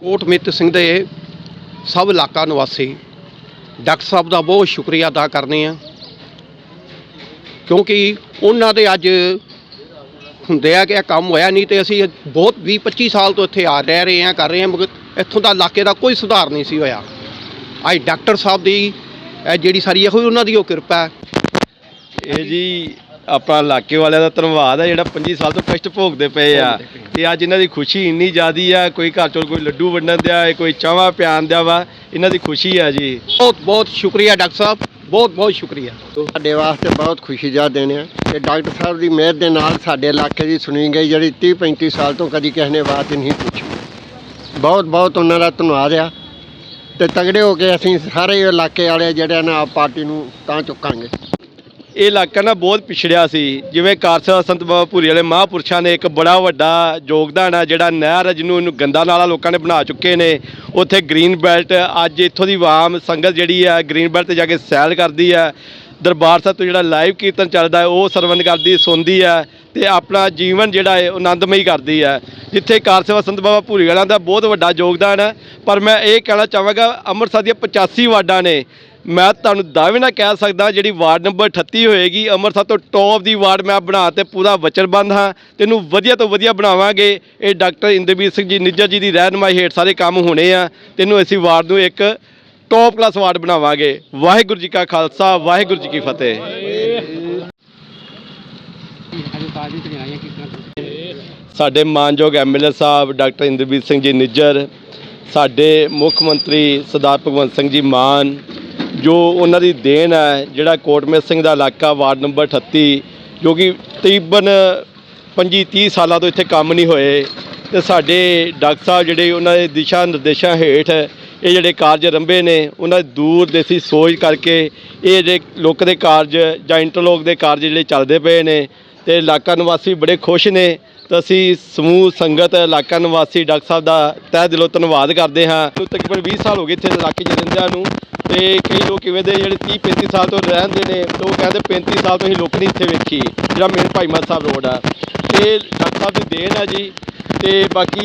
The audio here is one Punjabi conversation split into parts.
ਕੋਟਮਿੱਤ ਸਿੰਘ ਦੇ ਸਭ ਇਲਾਕਾ ਨਿਵਾਸੀ ਡਾਕਟਰ ਸਾਹਿਬ ਦਾ ਬਹੁਤ ਸ਼ੁਕਰੀਆ ਅਦਾ ਕਰਨੇ ਆ। ਕਿਉਂਕਿ ਉਹਨਾਂ ਦੇ ਅੱਜ ਹੁੰਦੇ ਆ ਕਿ ਇਹ ਕੰਮ ਹੋਇਆ ਨਹੀਂ ਤੇ ਅਸੀਂ ਬਹੁਤ 20 25 ਸਾਲ ਤੋਂ ਇੱਥੇ ਆ ਰਹਿ ਰਹੇ ਆ, ਕਰ ਰਹੇ ਆ, ਮਗਰ ਇੱਥੋਂ ਦਾ ਇਲਾਕੇ ਦਾ ਕੋਈ ਸੁਧਾਰ ਨਹੀਂ ਸੀ ਹੋਇਆ। ਅੱਜ ਡਾਕਟਰ ਸਾਹਿਬ ਦੀ ਇਹ ਜਿਹੜੀ ਸਾਰੀ ਇਹੋ ਹੀ ਉਹਨਾਂ ਦੀ ਉਹ ਕਿਰਪਾ ਹੈ। ਇਹ ਜੀ ਆਪਣਾ ਇਲਾਕੇ ਵਾਲਿਆਂ ਦਾ ਧੰਨਵਾਦ ਹੈ ਜਿਹੜਾ 25 ਸਾਲ ਤੋਂ ਕਸ਼ਟ ਭੋਗਦੇ ਪਏ ਆ। ਤੇ ਅੱਜ ਇਹਨਾਂ ਦੀ ਖੁਸ਼ੀ ਇੰਨੀ ਜ਼ਿਆਦੀ ਆ ਕੋਈ ਘਰ ਚੋਂ ਕੋਈ ਲੱਡੂ ਵੰਡਣ ਦਿਆ ਹੈ ਕੋਈ ਚਾਵਾ ਪਿਆਨ ਦਿਆ ਵਾ ਇਹਨਾਂ ਦੀ ਖੁਸ਼ੀ ਆ ਜੀ। ਬਹੁਤ ਬਹੁਤ ਸ਼ੁਕਰੀਆ ਡਾਕਟਰ ਸਾਹਿਬ ਬਹੁਤ ਬਹੁਤ ਸ਼ੁਕਰੀਆ। ਸਾਡੇ ਵਾਸਤੇ ਬਹੁਤ ਖੁਸ਼ੀ ਦਾ ਦਿਨ ਹੈ ਕਿ ਡਾਕਟਰ ਸਾਹਿਬ ਦੀ ਮਿਹਰ ਦੇ ਨਾਲ ਸਾਡੇ ਇਲਾਕੇ ਦੀ ਸੁਣੀ ਗਈ ਜਿਹੜੀ 30 35 ਸਾਲ ਤੋਂ ਕਦੀ ਕਿਸੇ ਨੇ ਬਾਤ ਨਹੀਂ ਪੁੱਛੀ। ਬਹੁਤ ਬਹੁਤ ਉਹਨਾਂ ਦਾ ਧੰਨਵਾਦ ਆ ਤੇ ਤਗੜੇ ਹੋ ਕੇ ਅਸੀਂ ਸਾਰੇ ਇਲਾਕੇ ਵਾਲੇ ਜਿਹੜੇ ਨਾ ਆਪ ਪਾਰਟੀ ਨੂੰ ਤਾਂ ਚੁੱਕਾਂਗੇ। ਇਹ ਇਲਾਕਾ ਨਾ ਬਹੁਤ ਪਿਛੜਿਆ ਸੀ। ਜਿਵੇਂ ਕਾਰਸਾ ਸੰਤ ਬਾਬਾ ਭੂਰੀ ਵਾਲੇ ਮਹਾਂਪੁਰਸ਼ਾਂ ਨੇ ਇੱਕ ਬੜਾ ਵੱਡਾ ਯੋਗਦਾਨ ਹੈ ਜਿਹੜਾ ਨਹਿਰ ਹੈ ਜਿਹਨੂੰ ਇਹਨੂੰ ਗੰਦਾ ਨਾਲਾ ਲੋਕਾਂ ਨੇ ਬਣਾ ਚੁੱਕੇ ਨੇ। ਉੱਥੇ ਗ੍ਰੀਨ ਬੈਲਟ, ਅੱਜ ਇੱਥੋਂ ਦੀ ਆਮ ਸੰਗਤ ਜਿਹੜੀ ਹੈ ਗ੍ਰੀਨ ਬੈਲਟ ਤੇ ਜਾ ਕੇ ਸੈਲ ਕਰਦੀ ਹੈ ਦਰਬਾਰ ਸਾਹਿਬ ਤੋਂ ਜਿਹੜਾ ਲਾਈਵ ਕੀਰਤਨ ਚੱਲਦਾ ਉਹ ਸਰਵਨ ਕਰਦੀ, ਸੁਣਦੀ ਹੈ ਤੇ ਆਪਣਾ ਜੀਵਨ ਜਿਹੜਾ ਹੈ, ਉਹ ਆਨੰਦਮਈ ਕਰਦੀ ਹੈ ਜਿੱਥੇ ਕਾਰ ਸੇਵਾ ਸੰਤ ਬਾਬਾ ਭੂਰੀ ਵਾਲਿਆਂ ਦਾ ਬਹੁਤ ਵੱਡਾ ਯੋਗਦਾਨ ਹੈ ਪਰ ਮੈਂ ਇਹ ਕਹਿਣਾ ਚਾਹਾਂਗਾ, ਅੰਮ੍ਰਿਤਸਰ ਦੀਆਂ 85 ਵਾਰਡਾਂ ਨੇ ਮੈਂ ਤੁਹਾਨੂੰ ਦਾਅਵੇ ਨਾਲ ਕਹਿ ਸਕਦਾ ਜਿਹੜੀ ਵਾਰਡ ਨੰਬਰ 38 ਹੋਏਗੀ, ਅੰਮ੍ਰਿਤਸਰ ਤੋਂ ਟੌਪ ਦੀ ਵਾਰਡ ਮੈਂ ਬਣਾ ਤੇ ਪੂਰਾ ਵਚਨਬੰਦ ਹਾਂ। ਤੈਨੂੰ ਵਧੀਆ ਤੋਂ ਵਧੀਆ ਬਣਾਵਾਂਗੇ। ਇਹ ਡਾਕਟਰ ਇੰਦਰਬੀਰ ਸਿੰਘ ਜੀ, ਨਿੱਜਰ ਜੀ ਦੀ ਰਹਿਨਮਾਈ ਹੇਠ ਸਾਰੇ ਕੰਮ ਹੋਣੇ ਆ। ਤੈਨੂੰ ਅਸੀਂ ਵਾਰਡ ਨੂੰ ਇੱਕ ਟੌਪ ਕਲਾਸ ਵਾਰਡ ਬਣਾਵਾਂਗੇ। ਵਾਹਿਗੁਰੂ ਜੀ ਕਾ ਖਾਲਸਾ, ਵਾਹਿਗੁਰੂ ਜੀ ਕੀ ਫਤਿਹ। ਸਾਡੇ ਮਾਨਯੋਗ ਐਮਐਲਏ ਸਾਹਿਬ, ਡਾਕਟਰ ਇੰਦਰਬੀਰ ਸਿੰਘ ਜੀ, ਨਿੱਜਰ। ਸਾਡੇ ਮੁੱਖ ਮੰਤਰੀ ਸਰਦਾਰ ਭਗਵੰਤ ਸਿੰਘ ਜੀ ਮਾਨ ਜੋ ਉਹਨਾਂ ਦੀ ਦੇਣ ਹੈ, ਜਿਹੜਾ ਕੋਟਮੇਤ ਸਿੰਘ ਦਾ ਇਲਾਕਾ ਵਾਰਡ ਨੰਬਰ 38 ਜੋ ਕਿ ਤਕਰੀਬਨ 25 30 ਸਾਲਾਂ ਤੋਂ ਇੱਥੇ ਕੰਮ ਨਹੀਂ ਹੋਏ, ਤੇ ਸਾਡੇ ਡਾਕਟਰ ਸਾਹਿਬ ਜਿਹੜੇ ਉਹਨਾਂ ਦੇ ਦਿਸ਼ਾ ਨਿਰਦੇਸ਼ਾਂ ਹੇਠ ਇਹ ਜਿਹੜੇ ਕਾਰਜ ਰੰਭੇ ਨੇ, ਉਹਨਾਂ ਦੂਰ ਦੇਸੀ ਸੋਚ ਕਰਕੇ ਇਹ ਜਿਹੜੇ ਲੋਕ ਦੇ ਕਾਰਜ ਜਾਂ ਇੰਟਰਲੋਕ ਦੇ ਕਾਰਜ ਜਿਹੜੇ ਚੱਲਦੇ ਪਏ ਨੇ, ਤੇ ਇਲਾਕਾ ਨਿਵਾਸੀ ਬੜੇ ਖੁਸ਼ ਨੇ, ਤਾਂ ਅਸੀਂ ਸਮੂਹ ਸੰਗਤ ਇਲਾਕਾ ਨਿਵਾਸੀ ਡਾਕਟਰ ਸਾਹਿਬ ਦਾ ਤਹਿ ਦਿਲੋਂ ਧੰਨਵਾਦ ਕਰਦੇ ਹਾਂ। ਤਕਰੀਬਨ 20 ਸਾਲ ਹੋ ਗਏ ਇੱਥੇ ਇਲਾਕੇ 'ਚ ਰਹਿੰਦਿਆਂ ਨੂੰ ਤੇ ਕਈ ਲੋਕ ਕਿਵੇਂ ਦੇ ਜਿਹੜੇ 30 35 ਸਾਲ ਤੋਂ ਰਹਿੰਦੇ ਨੇ, ਤੇ ਉਹ ਕਹਿੰਦੇ 35 ਸਾਲ ਤੋਂ ਅਸੀਂ ਲੋਕ ਨਹੀਂ ਇੱਥੇ ਵੇਖੀ। ਜਿਹੜਾ ਮੇਨ ਭਾਈਮਾ ਸਾਹਿਬ ਰੋਡ ਆ। ਇਹ ਡਾਕਟਰ ਸਾਹਿਬ ਦੀ ਦੇਣ ਆ ਜੀ, ਤੇ ਬਾਕੀ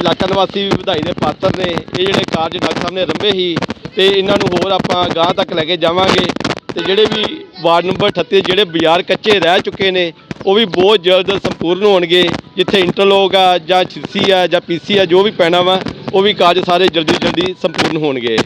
ਇਲਾਕਾ ਨਿਵਾਸੀ ਵੀ ਵਧਾਈ ਦੇ ਪਾਤਰ ਨੇ, ਇਹ ਜਿਹੜੇ ਕਾਰਜ ਡਾਕਟਰ ਸਾਹਿਬ ਨੇ ਰੰਭੇ ਸੀ, ਤੇ ਇਹਨਾਂ ਨੂੰ ਹੋਰ ਆਪਾਂ ਗਾਂ ਤੱਕ ਲੈ ਕੇ ਜਾਵਾਂਗੇ। ਤੇ ਜਿਹੜੇ ਵੀ ਵਾਰਡ ਨੰਬਰ 38 ਜਿਹੜੇ ਬਾਜ਼ਾਰ ਕੱਚੇ ਰਹਿ ਚੁੱਕੇ ਨੇ, ਉਹ ਵੀ ਬਹੁਤ ਜਲਦ ਸੰਪੂਰਨ ਹੋਣਗੇ। ਜਿੱਥੇ ਇੰਟਰਲੋਕ ਆ ਜਾਂ ਚਿਰਸੀ ਆ ਜਾਂ ਪੀਸੀ ਆ, ਜੋ ਵੀ ਪੈਣਾ ਵਾ, ਉਹ ਵੀ ਕਾਰਜ ਸਾਰੇ ਜਲਦੀ ਜਲਦੀ ਸੰਪੂਰਨ ਹੋਣਗੇ।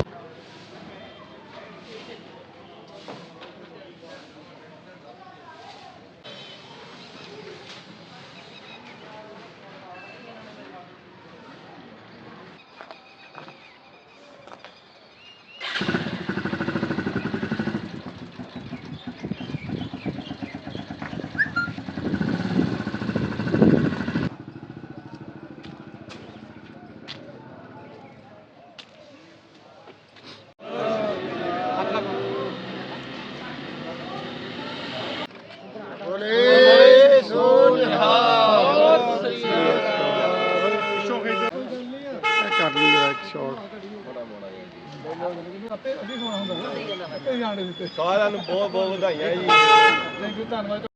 ਸਾਰਿਆਂ ਨੂੰ ਬਹੁਤ ਬਹੁਤ ਵਧਾਈਆਂ ਜੀ।